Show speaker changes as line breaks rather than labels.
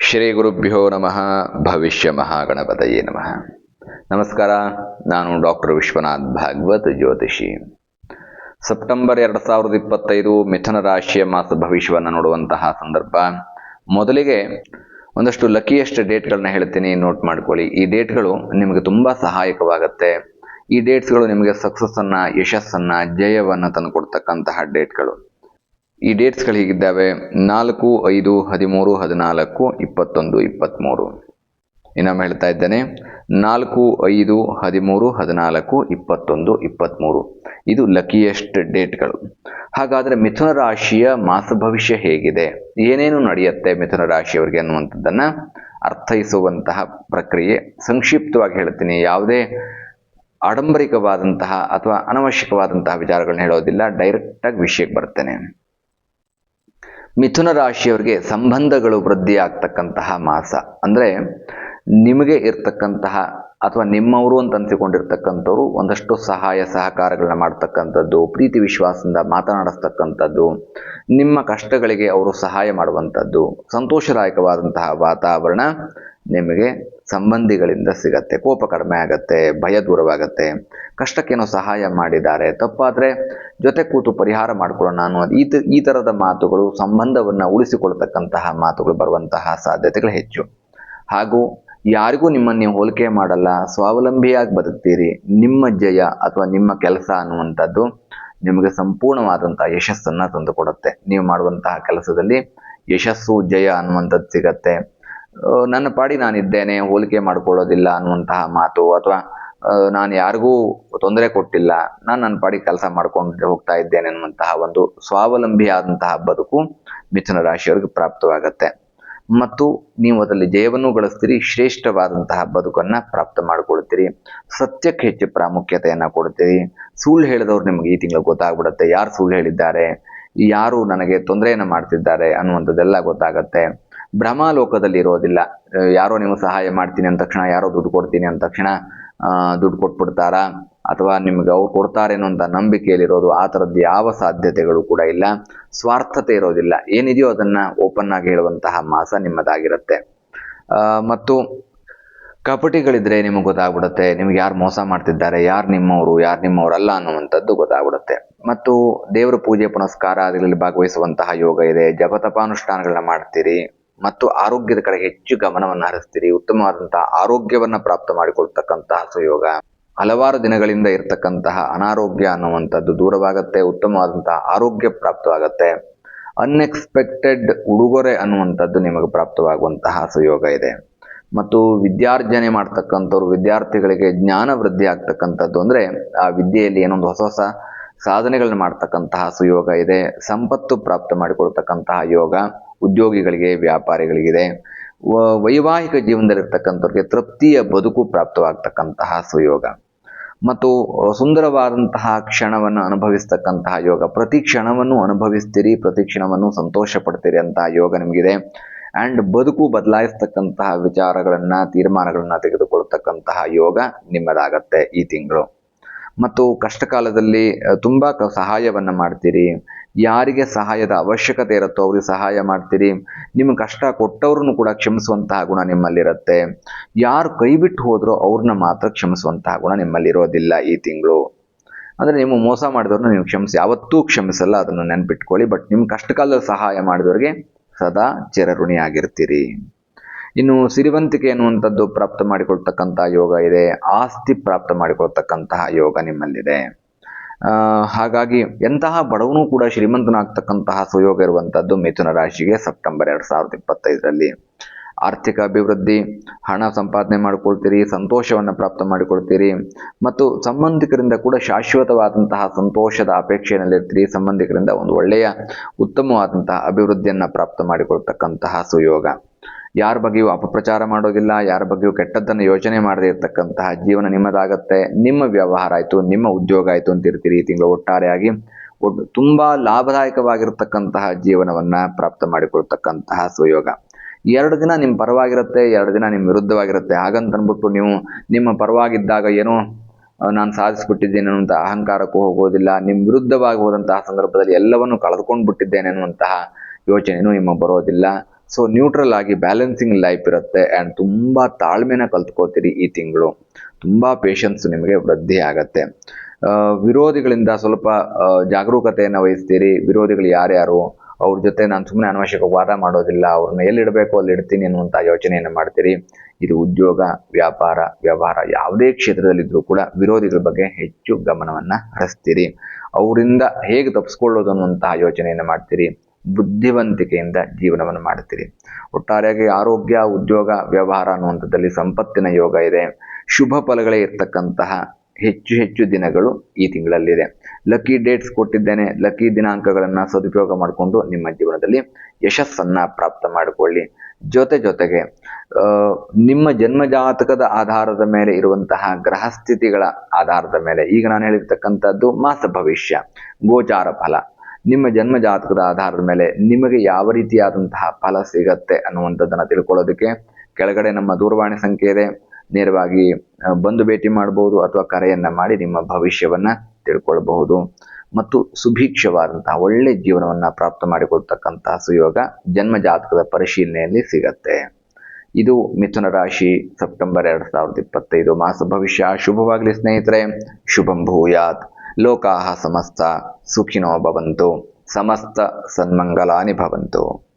ಶ್ರೀ ಗುರುಭ್ಯೋ ನಮಃ. ಭವಿಷ್ಯ ಮಹಾಗಣಪತಯೇ ನಮಃ. ನಮಸ್ಕಾರ, ನಾನು ಡಾಕ್ಟರ್ ವಿಶ್ವನಾಥ್ ಭಾಗವತ್ ಜ್ಯೋತಿಷಿ. ಸೆಪ್ಟೆಂಬರ್ ಎರಡು ಸಾವಿರದ ಇಪ್ಪತ್ತೈದು ಮಿಥುನ ರಾಶಿಯ ಮಾಸ ಭವಿಷ್ಯವನ್ನು ನೋಡುವಂತಹ ಸಂದರ್ಭ. ಮೊದಲಿಗೆ ಒಂದಷ್ಟು ಲಕ್ಕಿಯಷ್ಟು ಡೇಟ್ಗಳನ್ನ ಹೇಳ್ತೀನಿ, ನೋಟ್ ಮಾಡ್ಕೊಳ್ಳಿ. ಈ ಡೇಟ್ಗಳು ನಿಮಗೆ ತುಂಬ ಸಹಾಯಕವಾಗುತ್ತೆ. ಈ ಡೇಟ್ಸ್ಗಳು ನಿಮಗೆ ಸಕ್ಸಸ್ಸನ್ನು ಯಶಸ್ಸನ್ನು, ಜಯವನ್ನು ತಂದುಕೊಡ್ತಕ್ಕಂತಹ ಡೇಟ್ಗಳು. ಈ ಡೇಟ್ಸ್ಗಳು ಹೀಗಿದ್ದಾವೆ? ನಾಲ್ಕು, ಐದು, ಹದಿಮೂರು, ಹದಿನಾಲ್ಕು, ಇಪ್ಪತ್ತೊಂದು ಇಪ್ಪತ್ತ್ಮೂರು ಇನ್ನೊಮ್ಮೆ ಹೇಳ್ತಾ ಇದ್ದೇನೆ. ನಾಲ್ಕು, ಐದು, ಹದಿಮೂರು, ಹದಿನಾಲ್ಕು, ಇಪ್ಪತ್ತೊಂದು ಇಪ್ಪತ್ತ್ಮೂರು ಇದು ಲಕ್ಕಿಯೆಸ್ಟ್ ಡೇಟ್ಗಳು ಹಾಗಾದರೆ ಮಿಥುನ ರಾಶಿಯ ಮಾಸ ಭವಿಷ್ಯ ಹೇಗಿದೆ? ಏನೇನು ನಡೆಯುತ್ತೆ ಮಿಥುನ ರಾಶಿಯವರಿಗೆ ಅನ್ನುವಂಥದ್ದನ್ನು ಅರ್ಥೈಸುವಂತಹ ಪ್ರಕ್ರಿಯೆ. ಸಂಕ್ಷಿಪ್ತವಾಗಿ ಹೇಳ್ತೀನಿ. ಯಾವುದೇ ಆಡಂಬರಿಕವಾದಂತಹ ಅಥವಾ ಅನವಶ್ಯಕವಾದಂತಹ ವಿಚಾರಗಳನ್ನ ಹೇಳೋದಿಲ್ಲ. ಡೈರೆಕ್ಟಾಗಿ ವಿಷಯಕ್ಕೆ ಬರ್ತೇನೆ. ಮಿಥುನ ರಾಶಿಯವರಿಗೆ ಸಂಬಂಧಗಳು ವೃದ್ಧಿ ಆಗ್ತಕ್ಕಂತಹ ಮಾಸ. ಅಂದರೆ ನಿಮಗೆ ಇರ್ತಕ್ಕಂತಹ ಅಥವಾ ನಿಮ್ಮವರು ಅಂತ ಅನಿಸಿಕೊಂಡಿರ್ತಕ್ಕಂಥವ್ರು ಒಂದಷ್ಟು ಸಹಾಯ ಸಹಕಾರಗಳನ್ನ ಮಾಡ್ತಕ್ಕಂಥದ್ದು, ಪ್ರೀತಿ ವಿಶ್ವಾಸದಿಂದ ಮಾತನಾಡಿಸ್ತಕ್ಕಂಥದ್ದು, ನಿಮ್ಮ ಕಷ್ಟಗಳಿಗೆ ಅವರು ಸಹಾಯ ಮಾಡುವಂಥದ್ದು, ಸಂತೋಷದಾಯಕವಾದಂತಹ ವಾತಾವರಣ ನಿಮಗೆ ಸಂಬಂಧಿಗಳಿಂದ ಸಿಗತ್ತೆ, ಕೋಪ ಕಡಿಮೆ ಆಗತ್ತೆ, ಭಯ ದೂರವಾಗತ್ತೆ, ಕಷ್ಟಕ್ಕೇನೋ ಸಹಾಯ ಮಾಡಿದ್ದಾರೆ, ತಪ್ಪಾದರೆ ಜೊತೆ ಕೂತು ಪರಿಹಾರ ಮಾಡ್ಕೊಳ್ಳೋಣ ಅನ್ನೋ ಈ ಈ ಥರದ ಮಾತುಗಳು, ಸಂಬಂಧವನ್ನು ಉಳಿಸಿಕೊಳ್ತಕ್ಕಂತಹ ಮಾತುಗಳು ಬರುವಂತಹ ಸಾಧ್ಯತೆಗಳು ಹೆಚ್ಚು. ಹಾಗೂ ಯಾರಿಗೂ ನಿಮ್ಮನ್ನು ನೀವು ಹೋಲಿಕೆ ಮಾಡಲ್ಲ, ಸ್ವಾವಲಂಬಿಯಾಗಿ ಬದುಕ್ತೀರಿ, ನಿಮ್ಮ ಜಯ ಅಥವಾ ನಿಮ್ಮ ಕೆಲಸ ಅನ್ನುವಂಥದ್ದು ನಿಮಗೆ ಸಂಪೂರ್ಣವಾದಂತಹ ಯಶಸ್ಸನ್ನು ತಂದುಕೊಡುತ್ತೆ. ನೀವು ಮಾಡುವಂತಹ ಕೆಲಸದಲ್ಲಿ ಯಶಸ್ಸು, ಜಯ ಅನ್ನುವಂಥದ್ದು ಸಿಗತ್ತೆ. ನನ್ನ ಪಾಡಿ ನಾನಿದ್ದೇನೆ, ಹೋಲಿಕೆ ಮಾಡ್ಕೊಳ್ಳೋದಿಲ್ಲ ಅನ್ನುವಂತಹ ಮಾತು ಅಥವಾ ನಾನು ಯಾರಿಗೂ ತೊಂದರೆ ಕೊಟ್ಟಿಲ್ಲ, ನಾನು ನನ್ನ ಪಾಡಿ ಕೆಲಸ ಮಾಡ್ಕೊಂಡು ಹೋಗ್ತಾ ಇದ್ದೇನೆ ಅನ್ನುವಂತಹ ಒಂದು ಸ್ವಾವಲಂಬಿಯಾದಂತಹ ಬದುಕು ಮಿಥುನ ರಾಶಿಯವರಿಗೆ ಪ್ರಾಪ್ತವಾಗತ್ತೆ. ಮತ್ತು ನೀವು ಅದರಲ್ಲಿ ಜಯವನ್ನು ಗಳಿಸ್ತೀರಿ, ಶ್ರೇಷ್ಠವಾದಂತಹ ಬದುಕನ್ನ ಪ್ರಾಪ್ತ ಮಾಡಿಕೊಳ್ತೀರಿ. ಸತ್ಯಕ್ಕೆ ಹೆಚ್ಚು ಪ್ರಾಮುಖ್ಯತೆಯನ್ನ ಕೊಡ್ತೀರಿ. ಸುಳ್ಳು ಹೇಳಿದವ್ರು ನಿಮಗೆ ಈ ತಿಂಗಳು ಗೊತ್ತಾಗ್ಬಿಡುತ್ತೆ. ಯಾರು ಸುಳ್ಳು ಹೇಳಿದ್ದಾರೆ? ಯಾರು ನನಗೆ ತೊಂದರೆಯನ್ನು ಮಾಡ್ತಿದ್ದಾರೆ ಅನ್ನುವಂಥದ್ದೆಲ್ಲ ಗೊತ್ತಾಗತ್ತೆ. ಭ್ರಮಾಲೋಕದಲ್ಲಿ ಇರೋದಿಲ್ಲ ಯಾರೋ ನೀವು ಸಹಾಯ ಮಾಡ್ತೀನಿ ಅಂದ ತಕ್ಷಣ, ಯಾರೋ ದುಡ್ಡು ಕೊಡ್ತೀನಿ ಅಂದ ತಕ್ಷಣ ದುಡ್ಡು ಕೊಟ್ಬಿಡ್ತಾರಾ. ಅಥವಾ ನಿಮ್ಗೆ ಅವ್ರು ಕೊಡ್ತಾರೆ ಅನ್ನೋಂಥ ನಂಬಿಕೆಯಲ್ಲಿರೋದು, ಆ ಥರದ್ದು ಯಾವ ಸಾಧ್ಯತೆಗಳು ಕೂಡ ಇಲ್ಲ. ಸ್ವಾರ್ಥತೆ ಇರೋದಿಲ್ಲ. ಏನಿದೆಯೋ ಅದನ್ನ ಓಪನ್ ಆಗಿ ಹೇಳುವಂತಹ ಮಾಸ ನಿಮ್ಮದಾಗಿರುತ್ತೆ. ಮತ್ತು ಕಪಟಿಗಳಿದ್ರೆ ನಿಮಗೆ ಗೊತ್ತಾಗ್ಬಿಡುತ್ತೆ, ನಿಮ್ಗೆ ಯಾರು ಮೋಸ ಮಾಡ್ತಿದ್ದಾರೆ, ಯಾರು ನಿಮ್ಮವರು, ಯಾರು ನಿಮ್ಮವರಲ್ಲ ಅನ್ನುವಂಥದ್ದು ಗೊತ್ತಾಗ್ಬಿಡುತ್ತೆ. ಮತ್ತು ದೇವರ ಪೂಜೆ ಪುನಸ್ಕಾರ, ಅದರಲ್ಲಿ ಭಾಗವಹಿಸುವಂತಹ ಯೋಗ ಇದೆ. ಜಪತಪಾನುಷ್ಠಾನಗಳನ್ನ ಮಾಡ್ತೀರಿ. ಮತ್ತು ಆರೋಗ್ಯದ ಕಡೆ ಹೆಚ್ಚು ಗಮನವನ್ನು ಹರಿಸ್ತೀರಿ. ಉತ್ತಮವಾದಂತಹ ಆರೋಗ್ಯವನ್ನ ಪ್ರಾಪ್ತ ಮಾಡಿಕೊಳ್ತಕ್ಕಂತಹ ಸುಯೋಗ. ಹಲವಾರು ದಿನಗಳಿಂದ ಇರತಕ್ಕಂತಹ ಅನಾರೋಗ್ಯ ಅನ್ನುವಂಥದ್ದು ದೂರವಾಗತ್ತೆ ಉತ್ತಮವಾದಂತಹ ಆರೋಗ್ಯ ಪ್ರಾಪ್ತವಾಗತ್ತೆ. ಅನ್ಎಕ್ಸ್ಪೆಕ್ಟೆಡ್ ಉಡುಗೊರೆ ಅನ್ನುವಂಥದ್ದು ನಿಮಗೆ ಪ್ರಾಪ್ತವಾಗುವಂತಹ ಸುಯೋಗ ಇದೆ. ಮತ್ತು ವಿದ್ಯಾರ್ಜನೆ ಮಾಡ್ತಕ್ಕಂಥವ್ರು, ವಿದ್ಯಾರ್ಥಿಗಳಿಗೆ ಜ್ಞಾನ ವೃದ್ಧಿ ಆಗ್ತಕ್ಕಂಥದ್ದು ಅಂದರೆ ಆ ವಿದ್ಯೆಯಲ್ಲಿ ಏನೊಂದು ಹೊಸ ಹೊಸ ಸಾಧನೆಗಳನ್ನ ಮಾಡ್ತಕ್ಕಂತಹ ಸುಯೋಗ ಇದೆ. ಸಂಪತ್ತು ಪ್ರಾಪ್ತ ಮಾಡಿಕೊಳ್ತಕ್ಕಂತಹ ಯೋಗ. ಉದ್ಯೋಗಿಗಳಿಗೆ, ವ್ಯಾಪಾರಿಗಳಿಗಿದೆ. ವೈವಾಹಿಕ ಜೀವನದಲ್ಲಿರ್ತಕ್ಕಂಥವ್ರಿಗೆ ತೃಪ್ತಿಯ ಬದುಕು ಪ್ರಾಪ್ತವಾಗ್ತಕ್ಕಂತಹ ಸುಯೋಗ. ಮತ್ತು ಸುಂದರವಾದಂತಹ ಕ್ಷಣವನ್ನು ಅನುಭವಿಸ್ತಕ್ಕಂತಹ ಯೋಗ. ಪ್ರತಿ ಕ್ಷಣವನ್ನು ಅನುಭವಿಸ್ತೀರಿ, ಪ್ರತಿ ಕ್ಷಣವನ್ನು ಸಂತೋಷ ಪಡ್ತೀರಿ ಅಂತಹ ಯೋಗ ನಿಮಗಿದೆ. ಆ್ಯಂಡ್ ಬದುಕು ಬದಲಾಯಿಸ್ತಕ್ಕಂತಹ ವಿಚಾರಗಳನ್ನು, ತೀರ್ಮಾನಗಳನ್ನು ತೆಗೆದುಕೊಳ್ತಕ್ಕಂತಹ ಯೋಗ ನಿಮ್ಮದಾಗತ್ತೆ ಈ ತಿಂಗಳು. ಮತ್ತು ಕಷ್ಟಕಾಲದಲ್ಲಿ ತುಂಬ ಸಹಾಯವನ್ನ ಮಾಡ್ತೀರಿ. ಯಾರಿಗೆ ಸಹಾಯದ ಅವಶ್ಯಕತೆ ಇರುತ್ತೋ ಅವ್ರಿಗೆ ಸಹಾಯ ಮಾಡ್ತೀರಿ. ನಿಮ್ಮ ಕಷ್ಟ ಕೊಟ್ಟವ್ರನ್ನು ಕೂಡ ಕ್ಷಮಿಸುವಂತಹ ಗುಣ ನಿಮ್ಮಲ್ಲಿರುತ್ತೆ. ಯಾರು ಕೈ ಬಿಟ್ಟು ಹೋದ್ರೋ ಅವ್ರನ್ನ ಮಾತ್ರ ಕ್ಷಮಿಸುವಂತಹ ಗುಣ ನಿಮ್ಮಲ್ಲಿ ಇರೋದಿಲ್ಲ ಈ ತಿಂಗಳು. ಅಂದರೆ ನಿಮ್ಮ ಮೋಸ ಮಾಡಿದವ್ರನ್ನ ನೀವು ಕ್ಷಮಿಸಿ. ಯಾವತ್ತೂ ಕ್ಷಮಿಸಲ್ಲ, ಅದನ್ನು ನೆನ್ಪಿಟ್ಕೊಳ್ಳಿ. ಬಟ್ ನಿಮ್ಮ ಕಷ್ಟ ಕಾಲದಲ್ಲಿ ಸಹಾಯ ಮಾಡಿದವ್ರಿಗೆ ಸದಾ ಚಿರಋಣಿಯಾಗಿರ್ತೀರಿ. ಇನ್ನು ಸಿರಿವಂತಿಕೆ ಅನ್ನುವಂಥದ್ದು ಪ್ರಾಪ್ತ ಮಾಡಿಕೊಳ್ತಕ್ಕಂತಹ ಯೋಗ ಇದೆ. ಆಸ್ತಿ ಪ್ರಾಪ್ತ ಮಾಡಿಕೊಳ್ತಕ್ಕಂತಹ ಯೋಗ ನಿಮ್ಮಲ್ಲಿದೆ. ಹಾಗಾಗಿ ಎಂತಹ ಬಡವನು ಕೂಡ ಶ್ರೀಮಂತನಾಗ್ತಕ್ಕಂತಹ ಸುಯೋಗ ಇರುವಂಥದ್ದು ಮಿಥುನ ರಾಶಿಗೆ ಸೆಪ್ಟೆಂಬರ್ ಎರಡು ಸಾವಿರದ ಇಪ್ಪತ್ತೈದರಲ್ಲಿ. ಆರ್ಥಿಕ ಅಭಿವೃದ್ಧಿ, ಹಣ ಸಂಪಾದನೆ ಮಾಡಿಕೊಳ್ತೀರಿ, ಸಂತೋಷವನ್ನು ಪ್ರಾಪ್ತ ಮಾಡಿಕೊಳ್ತೀರಿ, ಮತ್ತು ಸಂಬಂಧಿಕರಿಂದ ಕೂಡ ಶಾಶ್ವತವಾದಂತಹ ಸಂತೋಷದ ಅಪೇಕ್ಷೆಯಲ್ಲಿರ್ತೀರಿ. ಸಂಬಂಧಿಕರಿಂದ ಒಂದು ಒಳ್ಳೆಯ ಉತ್ತಮವಾದಂತಹ ಅಭಿವೃದ್ಧಿಯನ್ನು ಪ್ರಾಪ್ತ ಮಾಡಿಕೊಳ್ತಕ್ಕಂತಹ ಸುಯೋಗ. ಯಾರ ಬಗ್ಗೆಯೂ ಅಪಪ್ರಚಾರ ಮಾಡೋದಿಲ್ಲ, ಯಾರ ಬಗ್ಗೆಯೂ ಕೆಟ್ಟದ್ದನ್ನು ಯೋಚನೆ ಮಾಡದೇ ಇರತಕ್ಕಂತಹ ಜೀವನ ನಿಮ್ಮದಾಗತ್ತೆ. ನಿಮ್ಮ ವ್ಯವಹಾರ ಆಯಿತು, ನಿಮ್ಮ ಉದ್ಯೋಗ ಆಯಿತು ಅಂತ ಇರ್ತೀರಿ ಈ ತಿಂಗಳು ಒಟ್ಟಾರೆಯಾಗಿ. ಒಟ್ಟು ತುಂಬ ಲಾಭದಾಯಕವಾಗಿರ್ತಕ್ಕಂತಹ ಜೀವನವನ್ನ ಪ್ರಾಪ್ತ ಮಾಡಿಕೊಳ್ತಕ್ಕಂತಹ ಸುಯೋಗ. ಎರಡು ದಿನ ನಿಮ್ಮ ಪರವಾಗಿರುತ್ತೆ, ಎರಡು ದಿನ ನಿಮ್ಮ ವಿರುದ್ಧವಾಗಿರುತ್ತೆ. ಹಾಗಂತ ಅಂದ್ಬಿಟ್ಟು ನೀವು ನಿಮ್ಮ ಪರವಾಗಿದ್ದಾಗ ಏನೋ ನಾನು ಸಾಧಿಸ್ಬಿಟ್ಟಿದ್ದೇನೆ ಅನ್ನುವಂಥ ಅಹಂಕಾರಕ್ಕೂ ಹೋಗೋದಿಲ್ಲ. ನಿಮ್ಮ ವಿರುದ್ಧವಾಗಿ ಸಂದರ್ಭದಲ್ಲಿ ಎಲ್ಲವನ್ನು ಕಳೆದುಕೊಂಡು ಬಿಟ್ಟಿದ್ದೇನೆ ಅನ್ನುವಂತಹ ಯೋಚನೆಯೂ ನಿಮ್ಮ ಬರೋದಿಲ್ಲ. ಸೊ ನ್ಯೂಟ್ರಲ್ ಆಗಿ ಬ್ಯಾಲೆನ್ಸಿಂಗ್ ಲೈಫ್ ಇರುತ್ತೆ ಆ್ಯಂಡ್ ತುಂಬ ತಾಳ್ಮೆನ ಕಲ್ತ್ಕೋತೀರಿ ಈ ತಿಂಗಳು. ತುಂಬ ಪೇಷನ್ಸ್ ನಿಮಗೆ ವೃದ್ಧಿ ಆಗತ್ತೆ. ವಿರೋಧಿಗಳಿಂದ ಸ್ವಲ್ಪ ಜಾಗರೂಕತೆಯನ್ನು ವಹಿಸ್ತೀರಿ. ವಿರೋಧಿಗಳು ಯಾರ್ಯಾರು? ಅವ್ರ ಜೊತೆ ನಾನು ಸುಮ್ಮನೆ ಅನವಶ್ಯಕ ವಾದ ಮಾಡೋದಿಲ್ಲ. ಅವ್ರನ್ನ ಎಲ್ಲಿಡಬೇಕು ಅಲ್ಲಿ ಇಡ್ತೀನಿ ಅನ್ನುವಂಥ ಯೋಚನೆಯನ್ನು ಮಾಡ್ತೀರಿ. ಇದು ಉದ್ಯೋಗ, ವ್ಯಾಪಾರ, ವ್ಯವಹಾರ ಯಾವುದೇ ಕ್ಷೇತ್ರದಲ್ಲಿದ್ದರೂ ಕೂಡ ವಿರೋಧಿಗಳ ಬಗ್ಗೆ ಹೆಚ್ಚು ಗಮನವನ್ನು ಹರಿಸ್ತೀರಿ. ಅವರಿಂದ ಹೇಗೆ ತಪ್ಪಿಸ್ಕೊಳ್ಳೋದು ಅನ್ನುವಂತಹ ಯೋಚನೆಯನ್ನು ಮಾಡ್ತೀರಿ. ಬುದ್ಧಿವಂತಿಕೆಯಿಂದ ಜೀವನವನ್ನು ಮಾಡುತ್ತೀರಿ. ಒಟ್ಟಾರೆಯಾಗಿ ಆರೋಗ್ಯ, ಉದ್ಯೋಗ, ವ್ಯವಹಾರ ಅನ್ನುವಂಥದ್ದಲ್ಲಿ ಸಂಪತ್ತಿನ ಯೋಗ ಇದೆ. ಶುಭ ಫಲಗಳೇ ಇರ್ತಕ್ಕಂತಹ ಹೆಚ್ಚು ಹೆಚ್ಚು ದಿನಗಳು ಈ ತಿಂಗಳಲ್ಲಿದೆ. ಲಕ್ಕಿ ಡೇಟ್ಸ್ ಕೊಟ್ಟಿದ್ದೇನೆ. ಲಕ್ಕಿ ದಿನಾಂಕಗಳನ್ನು ಸದುಪಯೋಗ ಮಾಡಿಕೊಂಡು ನಿಮ್ಮ ಜೀವನದಲ್ಲಿ ಯಶಸ್ಸನ್ನು ಪ್ರಾಪ್ತ ಮಾಡಿಕೊಳ್ಳಿ. ಜೊತೆ ಜೊತೆಗೆ ನಿಮ್ಮ ಜನ್ಮಜಾತಕದ ಆಧಾರದ ಮೇಲೆ ಇರುವಂತಹ ಗ್ರಹ ಸ್ಥಿತಿಗಳ ಆಧಾರದ ಮೇಲೆ ಈಗ ನಾನು ಹೇಳಿರ್ತಕ್ಕಂಥದ್ದು ಮಾಸ ಭವಿಷ್ಯ, ಗೋಚಾರ ಫಲ. ನಿಮ್ಮ ಜನ್ಮ ಜಾತಕದ ಆಧಾರದ ಮೇಲೆ ನಿಮಗೆ ಯಾವ ರೀತಿಯಾದಂತಹ ಫಲ ಸಿಗತ್ತೆ ಅನ್ನುವಂಥದ್ದನ್ನು ತಿಳ್ಕೊಳ್ಳೋದಕ್ಕೆ ಕೆಳಗಡೆ ನಮ್ಮ ದೂರವಾಣಿ ಸಂಖ್ಯೆ ಇದೆ. ನೇರವಾಗಿ ಬಂದು ಭೇಟಿ ಮಾಡಬಹುದು ಅಥವಾ ಕರೆಯನ್ನ ಮಾಡಿ ನಿಮ್ಮ ಭವಿಷ್ಯವನ್ನ ತಿಳ್ಕೊಳ್ಬಹುದು. ಮತ್ತು ಸುಭೀಕ್ಷವಾದಂತಹ ಒಳ್ಳೆ ಜೀವನವನ್ನ ಪ್ರಾಪ್ತ ಮಾಡಿಕೊಳ್ತಕ್ಕಂತಹ ಸುಯೋಗ ಜನ್ಮ ಜಾತಕದ ಪರಿಶೀಲನೆಯಲ್ಲಿ ಸಿಗತ್ತೆ. ಇದು ಮಿಥುನ ರಾಶಿ, ಸೆಪ್ಟೆಂಬರ್ ಎರಡ್ ಸಾವಿರದ ಇಪ್ಪತ್ತೈದು ಮಾಸ ಭವಿಷ್ಯ. ಶುಭವಾಗಲಿ ಸ್ನೇಹಿತರೆ. ಶುಭಂ ಭೂಯಾತ್. లోకా సమస్త సుఖినో భవంతు సమస్త సన్మంగళాని భవంతు.